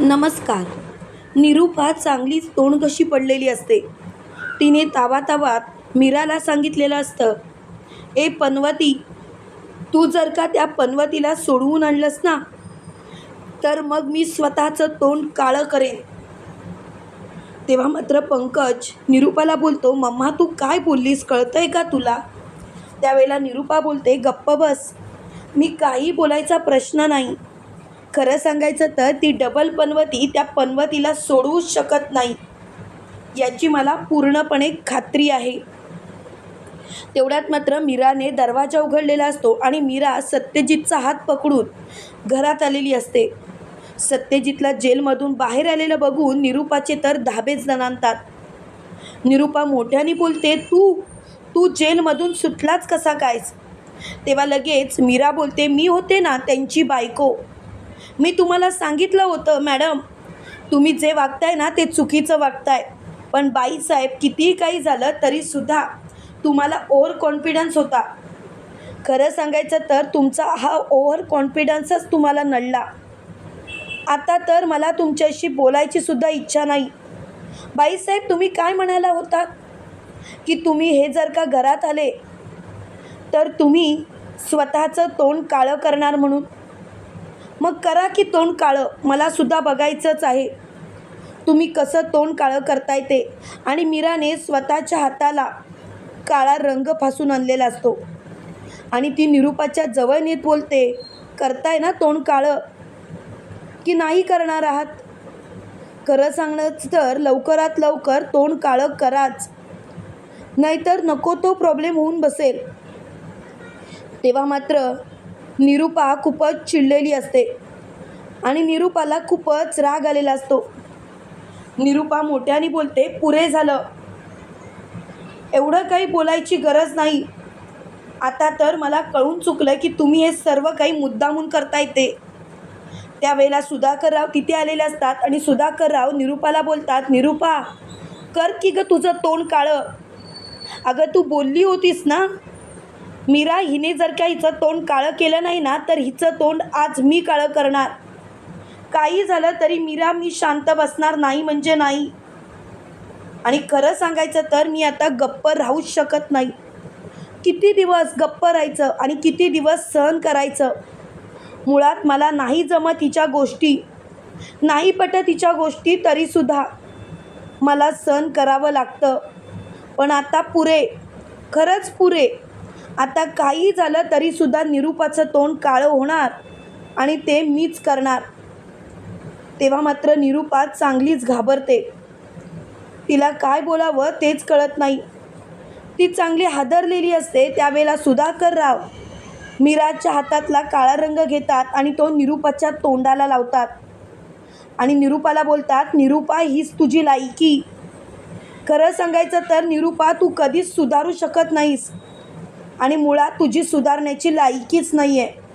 नमस्कार. निरूपा चांगलीच तोंड कशी पडलेली असते? तिने तावातावात मीराला सांगितलेलं असतं ए पनवती तू जर का त्या पनवतीला सोडवून आणलंस ना तर मग मी स्वतःचं तोंड काळं करेन. तेव्हा मात्र पंकज निरूपाला बोलतो मम्मा तू काय बोललीस? कळतंय का तुला? त्यावेळेला निरूपा बोलते गप्प बस. मी काही बोलायचा प्रश्न नाही. खरं सांगायचं तर ती डबल पनवती त्या पनवतीला सोडवूच शकत नाही. याची मला पूर्णपणे खात्री आहे. तेवढ्यात मात्र मीराने दरवाजा उघडलेला असतो आणि मीरा सत्यजितचा हात पकडून घरात आलेली असते. सत्यजितला जेलमधून बाहेर आलेलं बघून निरूपाचे तर धाबेच जणांतात निरूपा मोठ्याने बोलते तू तू जेलमधून सुटलाच कसा कायस? तेव्हा लगेच मीरा बोलते मी होते ना त्यांची बायको. मी तुम्हाला सांगितलं होतं मॅडम. तुम्ही जे वागताय ना ते चुकीचं वागताय. पण बाईसाहेब कितीही काही झालं तरीसुद्धा तुम्हाला ओव्हर कॉन्फिडन्स होता. खरं सांगायचं तर तुमचा हा ओव्हर कॉन्फिडन्सच तुम्हाला नडला. आता तर मला तुमच्याशी बोलायची सुद्धा इच्छा नाही. बाईसाहेब तुम्ही काय म्हणाला होतात की तुम्ही हे जर का घरात आले तर तुम्ही स्वतःचं तोंड काळं करणार म्हणून. मग करा की तोंड काळं. मला सुद्धा बघायचंच आहे. तुम्ही कसं तोंड काळं करताय ते? आणि मीराने स्वतःच्या हाताला काळा रंग फासून आणलेला असतो. आणि ती निरूपाच्या जवळ नेत बोलते करताय ना तोंड काळं? की नाही करणार आहात? खरं सांगणंच तर लवकरात लवकर तोंड काळं कराच. नाहीतर नको तो प्रॉब्लेम होऊन बसेल. तेव्हा मात्र निरूपा खूपच चिडलेली असते. आणि निरूपाला खूपच राग आलेला असतो. निरूपा मोठ्याने बोलते पुरे झालं. एवढं काही बोलायची गरज नाही. आता तर मला कळून चुकलं की तुम्ही हे सर्व काही मुद्दामून करता येते त्यावेळेला सुधाकरराव तिथे आलेले असतात आणि सुधाकरराव निरूपाला बोलतात निरूपा कर की गं तुझं तोंड काळं. अगं तू बोलली होतीस ना? मीरा हिने जर का हिचं तोंड काळं केलं नाही ना तर हिचं तोंड आज मी काळं करणार. काही झालं तरी मीरा मी शांत बसणार नाही म्हणजे नाही. आणि खरं सांगायचं तर मी आता गप्प राहूच शकत नाही. किती दिवस गप्प राहायचं आणि किती दिवस सहन करायचं? मुळात मला नाही जमत तिच्या गोष्टी. नाही पटत तिच्या गोष्टी तरीसुद्धा. मला सहन करावं लागतं. पण आता पुरे. खरंच पुरे. आता काही झालं तरीसुद्धा निरूपाचं तोंड काळं होणार आणि ते मीच करणार. तेव्हा मात्र निरूपा चांगलीच घाबरते. तिला काय बोलावं तेच कळत नाही. ती चांगली हादरलेली असते त्यावेळेला सुधाकर राव मीराच्या हातातला काळा रंग घेतात आणि तो निरूपाच्या तोंडाला लावतात. आणि निरूपाला बोलतात निरूपा हीच तुझी लायकी. खरं सांगायचं तर निरूपा तू कधीच सुधारू शकत नाहीस. आणि मुळात तुझी सुधारण्याची लायकीच नाही आहे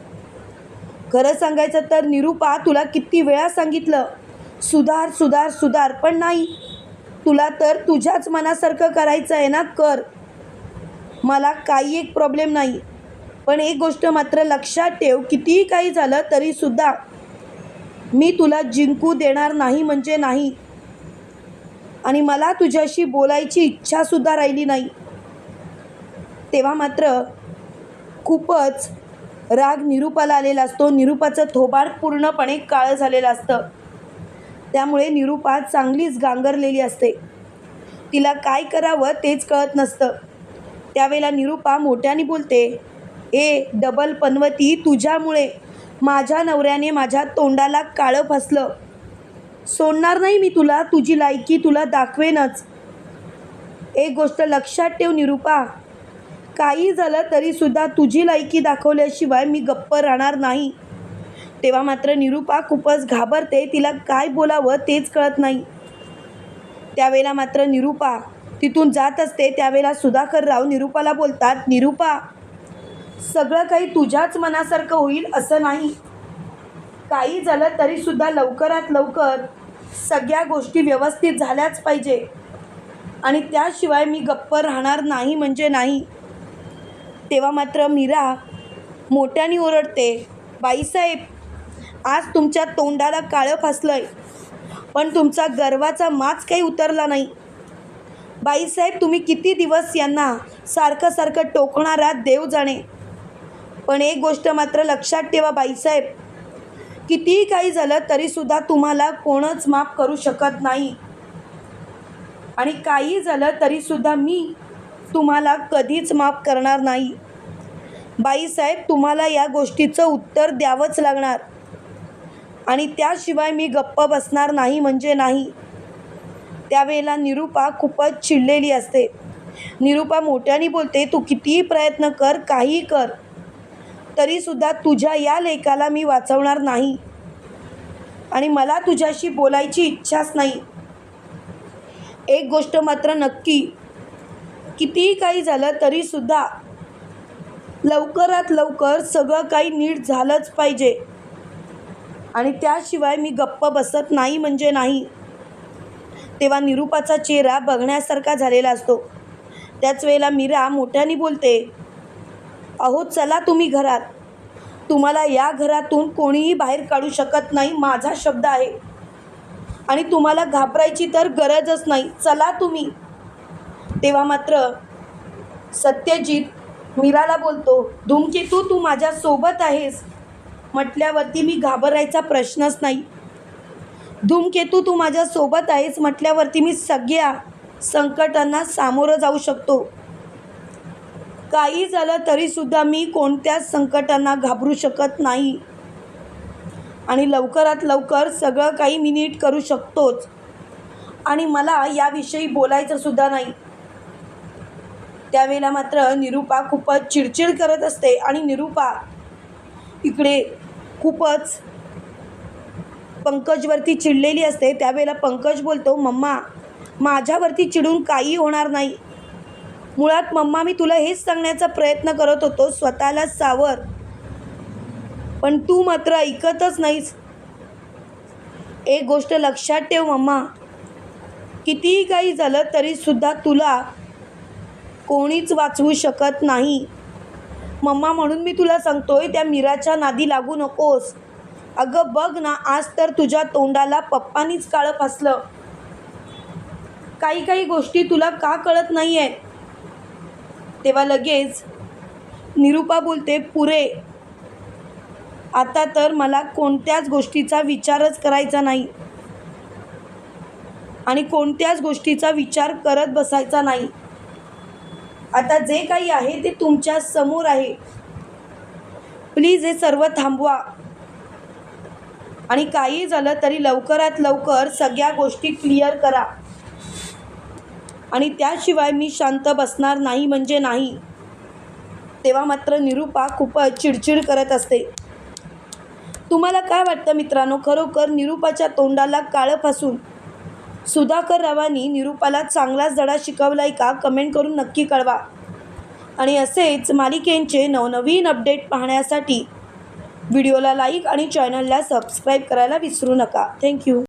खरं सांगायचं तर निरूपा तुला किती वेळा सांगितलं सुधार सुधार सुधार. पण नाही. तुला तर तुझ्याच मनासारखं करायचं आहे ना कर. मला काही एक प्रॉब्लेम नाही. पण एक गोष्ट मात्र लक्षात ठेव कितीही काही झालं तरीसुद्धा मी तुला जिंकू देणार नाही म्हणजे नाही. आणि मला तुझ्याशी बोलायची इच्छासुद्धा राहिली नाही. तेव्हा मात्र खूपच राग निरूपाला आलेला असतो. निरूपाचं थोबाड पूर्णपणे काळं झालेलं असतं. त्यामुळे निरूपा चांगलीच गांगरलेली असते. तिला काय करावं तेच कळत नसतं. त्यावेळेला निरूपा मोठ्याने बोलते ए डबल पनवती तुझ्यामुळे माझ्या नवऱ्याने माझ्या तोंडाला काळं फसलं. सोडणार नाही मी तुला तुझी लायकी तुला दाखवेनच. एक गोष्ट लक्षात ठेव निरूपा काही झालं तरीसुद्धा तुझी लायकी दाखवल्याशिवाय मी गप्प राहणार नाही. तेव्हा मात्र निरूपा खूपच घाबरते तिला काय बोलावं तेच कळत नाही. त्यावेळेला मात्र निरूपा तिथून जात असते त्यावेळेला सुधाकरराव निरूपाला बोलतात निरूपा सगळं काही तुझ्याच मनासारखं होईल असं नाही. काही झालं तरीसुद्धा लवकरात लवकर सगळ्या गोष्टी व्यवस्थित झाल्याच पाहिजे. आणि त्याशिवाय मी गप्प राहणार नाही म्हणजे नाही. तेव्हा मात्र मीरा मोठ्याने ओरडते बाईसाहेब आज तुमच्या तोंडाला काळं फासलंय पण तुमचा गर्वाचा माच काही उतरला नाही. बाईसाहेब तुम्ही किती दिवस यांना सारखं सारखं टोकणारा देव जाणे. पण एक गोष्ट मात्र लक्षात ठेवा बाईसाहेब कितीही काही झालं तरीसुद्धा तुम्हाला कोणच माफ करू शकत नाही. आणि काही झालं तरीसुद्धा मी तुम्हाला कधीच माफ करणार नाही. बाईसाहेब तुम्हाला या गोष्टीचं उत्तर द्यावंच लागणार. आणि त्याशिवाय मी गप्प बसणार नाही म्हणजे नाही. त्यावेळेला निरूपा खूपच चिडलेली असते. निरूपा मोठ्याने बोलते तू कितीही प्रयत्न कर काही कर. तरीसुद्धा तुझ्या या लेखाला मी वाचवणार नाही. आणि मला तुझ्याशी बोलायची इच्छाच नाही. एक गोष्ट मात्र नक्की कितीही काही झालं तरीसुद्धा लवकरात लवकर सगळं काही नीट झालंच पाहिजे. आणि त्याशिवाय मी गप्प बसत नाही म्हणजे नाही. तेव्हा निरूपाचा चेहरा बघण्यासारखा झालेला असतो. त्याच वेळेला मीरा मोठ्याने बोलते अहो चला तुम्ही घरात. तुम्हाला या घरातून कोणीही बाहेर काढू शकत नाही माझा शब्द आहे. आणि तुम्हाला घाबरायची तर गरजच नाही. चला तुम्ही. तेव्हा मात्र सत्यजित मीराला बोलतो धूमकेतू तू माझ्यासोबत आहेस. म्हटल्यावरती मी घाबरायचा प्रश्नच नाही. धूमकेतू तू माझ्यासोबत आहेस म्हटल्यावरती मी सगळ्या संकटांना सामोरं जाऊ शकतो. काही झालं तरीसुद्धा मी कोणत्याच संकटांना घाबरू शकत नाही. आणि लवकरात लवकर सगळं काही मी नीट करू शकतोच. आणि मला याविषयी बोलायचं सुद्धा नाही. त्यावेळेला मात्र निरूपा खूपच चिडचिड करत असते आणि निरूपा इकडे खूपच पंकजवरती चिडलेली असते. त्यावेळेला पंकज बोलतो मम्मा माझ्यावरती चिडून काही होणार नाही. मुळात मम्मा मी तुला हेच सांगण्याचा प्रयत्न करत होतो स्वतःला सावर. पण तू मात्र ऐकतच नाहीस. एक गोष्ट लक्षात ठेव मम्मा. कितीही काही झालं तरीसुद्धा तुला कोणीच वाचवू शकत नाही. मम्मा म्हणून मी तुला सांगतोय त्या मीराच्या नादी लागू नकोस. अगं बघ ना आज तर तुझ्या तोंडाला पप्पानीच काळं फासलं. काही काही गोष्टी तुला का कळत नाही आहे तेव्हा लगेच निरूपा बोलते पुरे आता तर मला कोणत्याच गोष्टीचा विचारच करायचा नाही. आणि कोणत्याच गोष्टीचा विचार करत बसायचा नाही. आता जे काही आहे ते तुमच्यासमोर आहे. प्लीज हे सर्व थांबवा. आणि काही झालं तरी लवकरात लवकर सगळ्या गोष्टी क्लिअर करा. आणि त्याशिवाय मी शांत बसणार नाही म्हणजे नाही. तेव्हा मात्र निरूपा खूपच चिडचिड करत असते. तुम्हाला काय वाटतं मित्रांनो? खरोखर निरूपाच्या तोंडाला काळं फासून सुधाकर रावांनी निरूपाला चांगलाच धडा शिकवलाय का कमेंट करून नक्की कळवा. आणि असेच मालिकेंचे नवनवीन अपडेट पाहण्यासाठी व्हिडिओला लाईक आणि चॅनलला सबस्क्राईब करायला विसरू नका. थँक्यू